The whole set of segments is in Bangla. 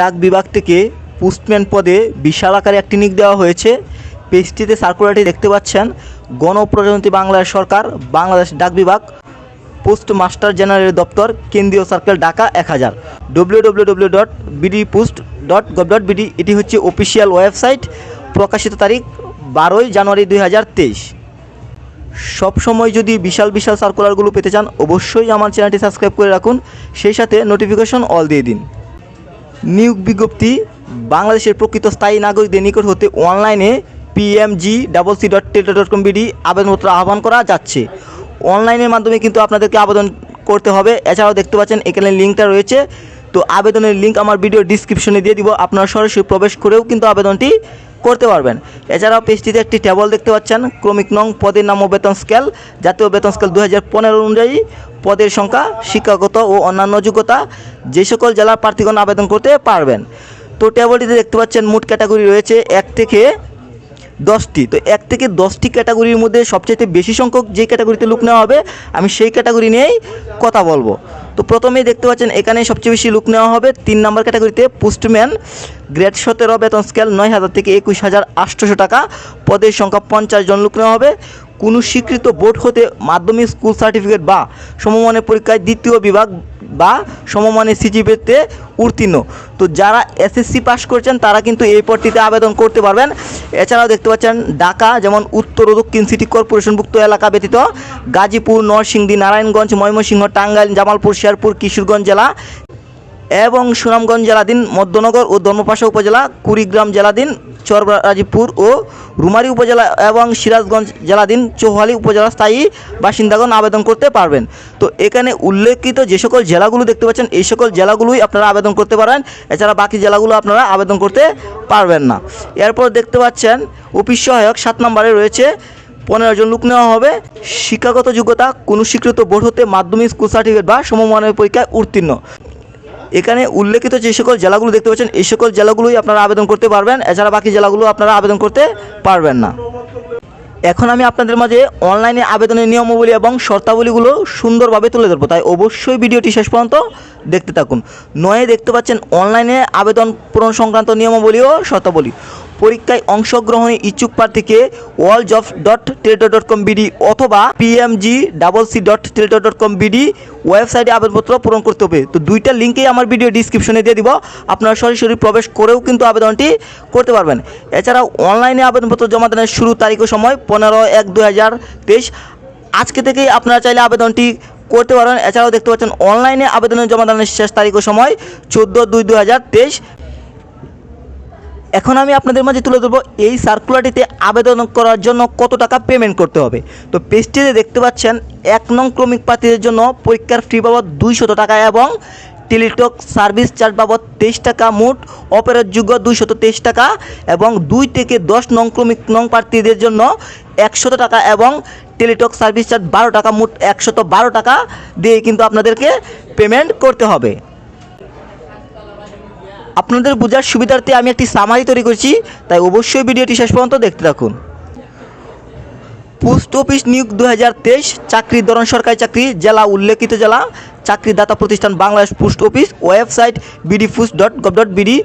ডাক বিভাগ থেকে পোস্টম্যান পদে বিশাল আকারে একটি নিক দেওয়া হয়েছে। পেজটিতে সার্কুলারটি দেখতে পাচ্ছেন, গণপ্রজাতন্ত্রী বাংলাদেশ সরকার, বাংলাদেশ ডাক বিভাগ পোস্ট মাস্টার জেনারেল দপ্তর, কেন্দ্রীয় সার্কেল ঢাকা এক হাজার। W W W dot post dot dot এটি হচ্ছে অফিসিয়াল ওয়েবসাইট প্রকাশিত তারিখ বারোই জানুয়ারি দুই হাজার তেইশ। সবসময় যদি বিশাল বিশাল সার্কুলারগুলো পেতে চান, অবশ্যই আমার চ্যানেলটি সাবস্ক্রাইব করে রাখুন। সেই সাথে নোটিফিকেশন অল দিয়ে দিন। নিয়োগ বিজ্ঞপ্তি, বাংলাদেশের প্রকৃত স্থায়ী নাগরিকদের নিকট হতে অনলাইনে PMG double C dot teletalk dot com BD আবেদনপত্র আহ্বান করা যাচ্ছে। অনলাইনের মাধ্যমে কিন্তু আপনাদেরকে আবেদন করতে হবে। এছাড়াও দেখতে পাচ্ছেন, এখানে লিঙ্কটা রয়েছে। তো আবেদনের লিঙ্ক আমার ভিডিও ডিসক্রিপশনে দিয়ে দিব। আপনারা সরাসরি প্রবেশ করেও কিন্তু আবেদনটি করতে পারবেন। এছাড়াও পেজটিতে একটি টেবল দেখতে পাচ্ছেন, ক্রমিক নং পদের নাম ও বেতন স্কেল জাতীয় বেতন স্কেল দু হাজার পনেরো অনুযায়ী পদের সংখ্যা, শিক্ষাগত ও অন্যান্য যোগ্যতা, যে সকল জেলার প্রার্থীগণ আবেদন করতে পারবেন। তো টেবলটিতে দেখতে পাচ্ছেন মোট ক্যাটাগরি রয়েছে এক থেকে দশটি। তো এক থেকে দশটি ক্যাটাগরির মধ্যে সবচেয়ে বেশি সংখ্যক যে ক্যাটাগরিতে লুক নেওয়া হবে, আমি সেই ক্যাটাগরি নিয়েই কথা বলব। তো প্রথমেই দেখতে পাচ্ছেন এখানে সবচেয়ে বেশি লুক নেওয়া হবে। তিন নম্বর ক্যাটাগরিতে পোস্টম্যান গ্রেড সতেরো, বেতন স্কেল নয় হাজার থেকে একুশ হাজার আটশোশো টাকা। পদের সংখ্যা পঞ্চাশ জন লুক নেওয়া হবে। কোনো স্বীকৃত বোর্ড হতে মাধ্যমিক স্কুল সার্টিফিকেট বা সমমানের পরীক্ষায় দ্বিতীয় বিভাগ বা সমমানের সিজিপিতে উত্তীর্ণ। তো যারা এসএসসি পাস করেছেন, তারা কিন্তু এই পদটিতে আবেদন করতে পারবেন। এছাড়াও দেখতে পাচ্ছেন, ঢাকা যেমন উত্তর ও দক্ষিণ সিটি কর্পোরেশনভুক্ত এলাকা ব্যতীত গাজীপুর, নরসিংদী, নারায়ণগঞ্জ, ময়মনসিংহ, টাঙ্গাইল, জামালপুর, শেরপুর, কিশোরগঞ্জ জেলা এবং সুনামগঞ্জ জেলাধীন, মধ্যনগর ও ধর্মপাশা উপজেলা, কুড়িগ্রাম জেলাধীন চররাজীপুর ও রুমারী উপজেলা এবং সিরাজগঞ্জ জেলাধীন, চৌহালি উপজেলা স্থায়ী বাসিন্দাগণ আবেদন করতে পারবেন। তো এখানে উল্লেখিত যে সকল জেলাগুলো দেখতে পাচ্ছেন, এই সকল জেলাগুলোই আপনারা আবেদন করতে পারেন। এছাড়া বাকি জেলাগুলো আপনারা আবেদন করতে পারবেন না। এরপর দেখতে পাচ্ছেন, অফিস সহায়ক সাত নম্বরে রয়েছে, পনেরো জন লোক নেওয়া হবে। শিক্ষাগত যোগ্যতা কোনো স্বীকৃত বোর্ড হতে মাধ্যমিক স্কুল সার্টিফিকেট বা সমমানের পরীক্ষায় উত্তীর্ণ। এখানে উল্লেখিত যে সকল জেলাগুলো দেখতে পাচ্ছেন, এই সকল জেলাগুলোই আপনারা আবেদন করতে পারবেন, এছাড়া বাকি জেলাগুলো আপনারা আবেদন করতে পারবেন না। এখন আমি আপনাদের মাঝে অনলাইনে আবেদনের নিয়মাবলী এবং শর্তাবলীগুলো সুন্দরভাবে তুলে ধরবো, তাই অবশ্যই ভিডিওটি শেষ পর্যন্ত দেখতে থাকুন। নয়ে, দেখতে পাচ্ছেন, অনলাইনে আবেদন পূরণ সংক্রান্ত নিয়মাবলী ও শর্তাবলী। পরীক্ষায় অংশগ্রহণে ইচ্ছুক প্রার্থীকে all jobs dot teletalk dot com BD অথবা PMG double C dot teletalk dot com BD ওয়েবসাইটে আবেদনপত্র পূরণ করতে হবে। তো দুইটা লিঙ্কেই আমার ভিডিও ডিসক্রিপশনে দিয়ে দিব। আপনারা সরাসরি প্রবেশ করেও কিন্তু আবেদনটি করতে পারবেন। এছাড়াও অনলাইনে আবেদনপত্র জমা দানের শুরু তারিখ ও সময় পনেরো এক দু আজকে থেকেই আপনারা চাইলে আবেদনটি করতে পারেন। এছাড়াও দেখতে পাচ্ছেন অনলাইনে আবেদনের জমা দানের শেষ তারিখ ও সময় চোদ্দ দুই দু হাজার তেইশ। এখন আমি আপনাদের মাঝে তুলে ধরবো এই সার্কুলারটিতে আবেদন করার জন্য কত টাকা পেমেন্ট করতে হবে। তো পেজটিতে দেখতে পাচ্ছেন, এক নং ক্রমিক প্রার্থীদের জন্য পরীক্ষার ফি বাবদ দুইশত টাকা এবং টেলিটক সার্ভিস চার্জ বাবদ তেইশ টাকা, মোট অপেরারযোগ্য দুইশত তেইশ টাকা এবং দুই থেকে দশ নং ক্রমিক নং প্রার্থীদের জন্য একশত টাকা এবং টেলিটক সার্ভিস চার্জ বারো টাকা, মোট একশত বারো টাকা দিয়ে কিন্তু আপনাদেরকে পেমেন্ট করতে হবে। আপনাদের বোঝার সুবিধার্থে আমি একটি সামারি তৈরি করছি, তাই অবশ্যই ভিডিওটি শেষ পর্যন্ত দেখতে থাকুন। পোস্ট অফিস নিয়োগ দু হাজার তেইশ চাকরির ধরন সরকারি চাকরি, জেলা উল্লেখিত জেলা, চাকরিদাতা প্রতিষ্ঠান Bangladesh post office, website BD post dot gov dot BD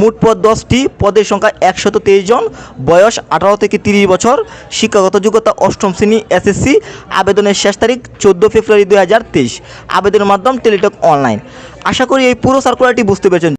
মোট পদ দশটি, পদের সংখ্যা একশত তেইশ জন, বয়স আঠারো থেকে তিরিশ বছর, শিক্ষাগত যোগ্যতা অষ্টম শ্রেণি এসএসসি আবেদনের শেষ তারিখ চোদ্দ ফেব্রুয়ারি দু হাজার তেইশ। আবেদনের মাধ্যম টেলিটক অনলাইন। আশা করি এই পুরো সার্কুলারটি বুঝতে পেরেছেন।